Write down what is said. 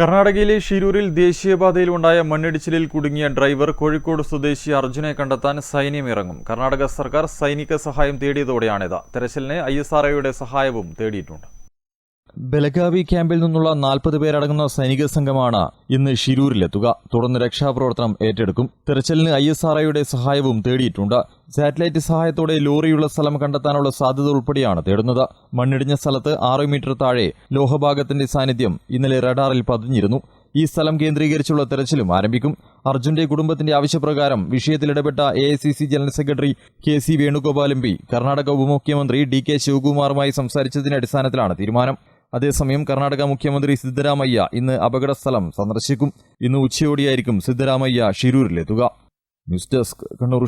കർണാടകയിലെ ഷിരൂരിൽ ദേശീയപാതയിൽ ഉണ്ടായ മണ്ണിടിച്ചിലിൽ കുടുങ്ങിയ ഡ്രൈവർ കോഴിക്കോട് സ്വദേശി അർജുനെ കണ്ടെത്താൻ സൈന്യം ഇറങ്ങും. കർണാടക സർക്കാർ സൈനിക സഹായം തേടിയതോടെയാണിത്. തെരച്ചിലിന് ഐ സഹായവും തേടിയിട്ടുണ്ട്. ബലഗാവി ക്യാമ്പിൽ നിന്നുള്ള നാൽപ്പത് പേരടങ്ങുന്ന സൈനിക സംഘമാണ് ഇന്ന് ഷിരൂരിലെത്തുക തുടർന്ന് രക്ഷാപ്രവർത്തനം ഏറ്റെടുക്കും. തെരച്ചിലിന് ഐ എസ് ആർ ഐയുടെ സഹായവും തേടിയിട്ടുണ്ട്. സാറ്റലൈറ്റ് സഹായത്തോടെ ലോറിയുള്ള സ്ഥലം കണ്ടെത്താനുള്ള സാധ്യത ഉൾപ്പെടെയാണ് തേടുന്നത്. മണ്ണിടിഞ്ഞ സ്ഥലത്ത് ആറ് മീറ്റർ താഴെ ലോഹഭാഗത്തിന്റെ സാന്നിധ്യം ഇന്നലെ റഡാറിൽ പതിഞ്ഞിരുന്നു. ഈ സ്ഥലം കേന്ദ്രീകരിച്ചുള്ള തെരച്ചിലും ആരംഭിക്കും. അർജുന്റെ കുടുംബത്തിന്റെ ആവശ്യപ്രകാരം വിഷയത്തിൽ ഇടപെട്ട A I C C general secretary K C P Karnataka ഉപമുഖ്യമന്ത്രി ഡി കെ ശിവകുമാറുമായി സംസാരിച്ചതിന്റെ അടിസ്ഥാനത്തിലാണ് തീരുമാനം. അതേസമയം കർണാടക മുഖ്യമന്ത്രി സിദ്ധരാമയ്യ ഇന്ന് അപകട സ്ഥലം സന്ദർശിക്കും. ഇന്ന് ഉച്ചയോടെയായിരിക്കും സിദ്ധരാമയ്യ ഷിരൂരിലെത്തുക. News desk Kannur